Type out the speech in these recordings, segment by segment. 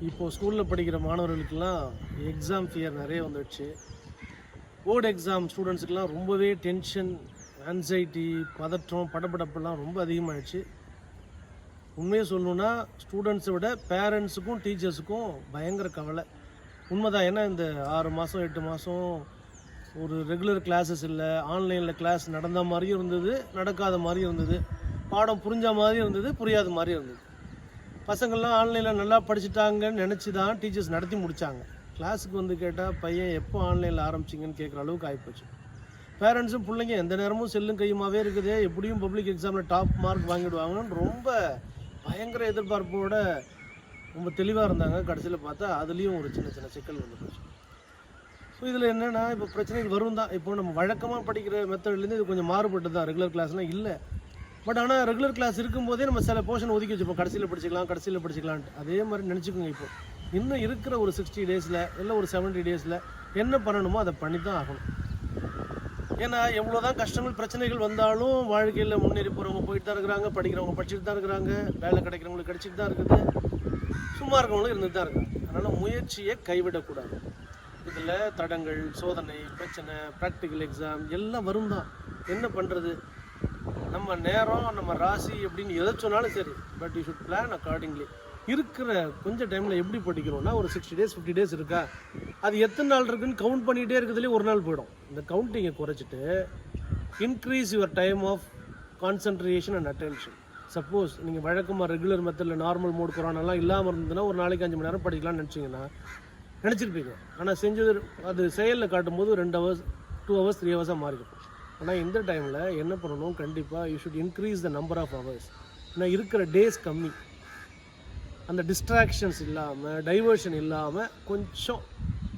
இப்போது ஸ்கூலில் படிக்கிற மாணவர்களுக்கெல்லாம் எக்ஸாம் ஃபியர் நிறைய வந்துடுச்சு. போர்டு எக்ஸாம் ஸ்டூடெண்ட்ஸுக்கெல்லாம் ரொம்பவே டென்ஷன் ஆன்சைட்டி பதற்றம் படபடப்பெல்லாம் ரொம்ப அதிகமாகிடுச்சு உண்மையை சொல்லணுன்னா ஸ்டூடெண்ட்ஸை விட பேரண்ட்ஸுக்கும் டீச்சர்ஸுக்கும் பயங்கர கவலை. உண்மைதான் ஏன்னா இந்த ஆறு மாதம் எட்டு மாதம் ஒரு ரெகுலர் கிளாஸஸ் இல்லை. ஆன்லைனில் கிளாஸ் நடந்த மாதிரியும் இருந்தது நடக்காத மாதிரியும் இருந்தது. பாடம் புரிஞ்ச மாதிரியும் இருந்தது புரியாத மாதிரியும் இருந்தது. பசங்கள்லாம் ஆன்லைனில் நல்லா படிச்சுட்டாங்கன்னு நினச்சி தான் டீச்சர்ஸ் நடத்தி முடித்தாங்க கிளாஸுக்கு வந்து கேட்டால் பையன் எப்போ ஆன்லைனில் ஆரம்பிச்சிங்கன்னு கேட்குற அளவுக்கு ஆகிப்போச்சு பேரண்ட்ஸும் பிள்ளைங்க எந்த நேரமும் செல்லும் கையுமாவே இருக்குது. எப்படியும் பப்ளிக் எக்ஸாமில் டாப் மார்க் வாங்கிடுவாங்கன்னு ரொம்ப பயங்கர எதிர்பார்ப்போட ரொம்ப தெளிவாக இருந்தாங்க. கடைசியில் பார்த்தா அதுலேயும் ஒரு சின்ன சின்ன சிக்கல் வந்து போச்சு. ஸோ இதில் என்னென்னா இப்போ பிரச்சனைகள் வரும் தான் இப்போ நம்ம வழக்கமாக படிக்கிற மெத்தட்லேருந்து இது கொஞ்சம் மாறுபட்டு தான் ரெகுலர் கிளாஸ்லாம் இல்லை. பட் ஆனால் ரெகுலர் கிளாஸ் இருக்கும்போதே நம்ம சில போர்ஷன் ஒதுக்கி வச்சுப்போம். கடைசியில் படிச்சுக்கலாம் கடைசியில் படிச்சுக்கலான்ட்டு. அதே மாதிரி நினச்சிக்கோங்க இப்போ. இன்னும் இருக்கிற ஒரு சிக்ஸ்டி டேஸில் இல்லை ஒரு செவன்ட்டி டேஸில் என்ன பண்ணணுமோ அதை பண்ணி தான் ஆகணும். ஏன்னா எவ்வளோ தான் கஷ்டங்கள் பிரச்சனைகள் வந்தாலும் வாழ்க்கையில் முன்னேறி போகிறவங்க போயிட்டு தான் இருக்கிறாங்க படிக்கிறவங்க படிச்சுட்டு தான் இருக்கிறாங்க வேலை கிடைக்கிறவங்களுக்கு கிடைச்சிட்டு தான் இருக்குது. சும்மா இருக்கவங்களும் இருந்துட்டு தான் இருக்காங்க. அதனால் முயற்சியை கைவிடக்கூடாது. இதில் தடங்கள் சோதனை பிரச்சனை ப்ராக்டிக்கல் எக்ஸாம் எல்லாம் வரும் தான் என்ன பண்ணுறது நம்ம நேரம் நம்ம ராசி எப்படின்னு எதை சொன்னாலும் சரி but you should plan accordingly இருக்கிற கொஞ்சம் டைமில் எப்படி படிக்கிறோம்னா ஒரு சிக்ஸ்டி டேஸ் ஃபிஃப்டி டேஸ் இருக்கா? அது எத்தனை நாள் இருக்குன்னு கவுண்ட் பண்ணிகிட்டே இருக்கிறதுலே ஒரு நாள் போயிடும். இந்த கவுண்டிங்கை குறைச்சிட்டு increase your time of concentration and attention suppose நீங்கள் வழக்கமாக ரெகுலர் மெத்தடில் நார்மல் மோட் குரானெல்லாம் இல்லாமல் இருந்ததுன்னா ஒரு நாளைக்கு அஞ்சு மணி நேரம் படிக்கலாம்னு நினச்சிங்கன்னா நினச்சிருப்பீங்க. ஆனால் செஞ்சது அது செயலில் காட்டும்போது ரெண்டு ஹவர்ஸ் டூ ஹவர்ஸ் த்ரீ ஹவர்ஸாக மாறிடும். ஆனால் இந்த டைமில் என்ன பண்ணணும்? கண்டிப்பாக you should increase the number of hours ஏன்னா இருக்கிற டேஸ் கம்மி. அந்த டிஸ்ட்ராக்ஷன்ஸ் இல்லாமல் டைவர்ஷன் இல்லாமல் கொஞ்சம்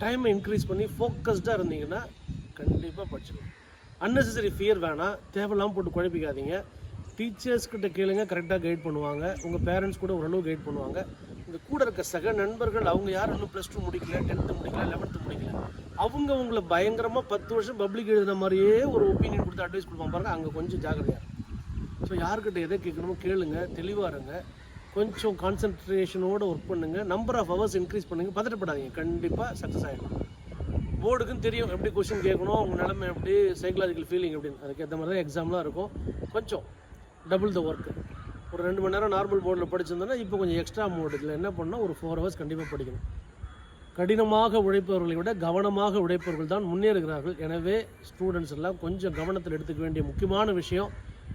டைமை இன்க்ரீஸ் பண்ணி ஃபோக்கஸ்டாக இருந்தீங்கன்னா கண்டிப்பாக படிச்சிடலாம் அன்னெசரி ஃபியர் வேணாம். தேவையில்லாமல் போட்டு குழப்பிக்காதீங்க. டீச்சர்ஸ்கிட்ட கேளுங்க கரெக்டாக கைட் பண்ணுவாங்க. உங்கள் பேரண்ட்ஸ் கூட ஓரளவு கைட் பண்ணுவாங்க. இந்த கூட இருக்க சக நண்பர்கள் அவங்க யாரும் இன்னும் ப்ளஸ் டூ முடிக்கல டென்த்து முடிக்கல லெவன்த்து முடிக்கல. அவங்க உங்களை பயங்கரமாக பத்து வருஷம் பப்ளிக் எழுதுன மாதிரியே ஒரு ஒப்பீனியன் கொடுத்து அட்வைஸ் கொடுப்பாங்க. பாருங்கள் அங்கே கொஞ்சம் ஜாக்கிரதையாக ஸோ யார்கிட்ட எதை கேட்கணுமோ கேளுங்க தெளிவாக இருங்க. கொஞ்சம் கான்சன்ட்ரேஷனோடு ஒர்க் பண்ணுங்க. நம்பர் ஆஃப் ஹவர்ஸ் இன்க்ரீஸ் பண்ணுங்க. பதட்டப்படாதீங்க. கண்டிப்பாக சக்ஸஸ் ஆகிடும் போர்டுக்கும் தெரியும் எப்படி கொஷின் கேட்கணும் அவங்க நிலைமை எப்படி சைக்கலாஜிக்கல் ஃபீலிங் எப்படின்னு. அதுக்கேற்ற மாதிரி தான் எக்ஸாம்லாம் இருக்கும். கொஞ்சம் டபுள் த ஒர்க்கு ஒரு ரெண்டு மணி நேரம் நார்மல் போர்டில் படிச்சிருந்தோன்னா இப்போ கொஞ்சம் எக்ஸ்ட்ரா மோட் இதில் என்ன பண்ணால் ஒரு ஃபோர் ஹவர்ஸ் கண்டிப்பாக படிக்கணும். கடினமாக உழைப்பவர்களை விட கவனமாக உழைப்பவர்கள் தான் முன்னேறுகிறார்கள். எனவே ஸ்டூடெண்ட்ஸ் எல்லாம் கொஞ்சம் கவனத்தில் எடுத்துக்க வேண்டிய முக்கியமான விஷயம்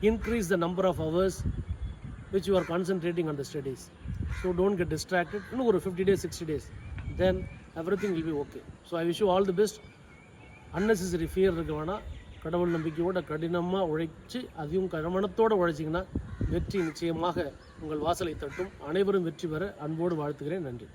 increase the number of hours which you are concentrating on the studies so don't get distracted இன்னும் ஒரு fifty days sixty days then everything will be okay so I wish you all the best unnecessary fear இருக்க வேணாம். கடவுள் நம்பிக்கையோட கடினமாக உழைச்சி அதையும் கவனத்தோடு உழைச்சிங்கன்னா வெற்றி நிச்சயமாக உங்கள் வாசலை தட்டும். அனைவரும் வெற்றி பெற அன்போடு வாழ்த்துகிறேன். நன்றி.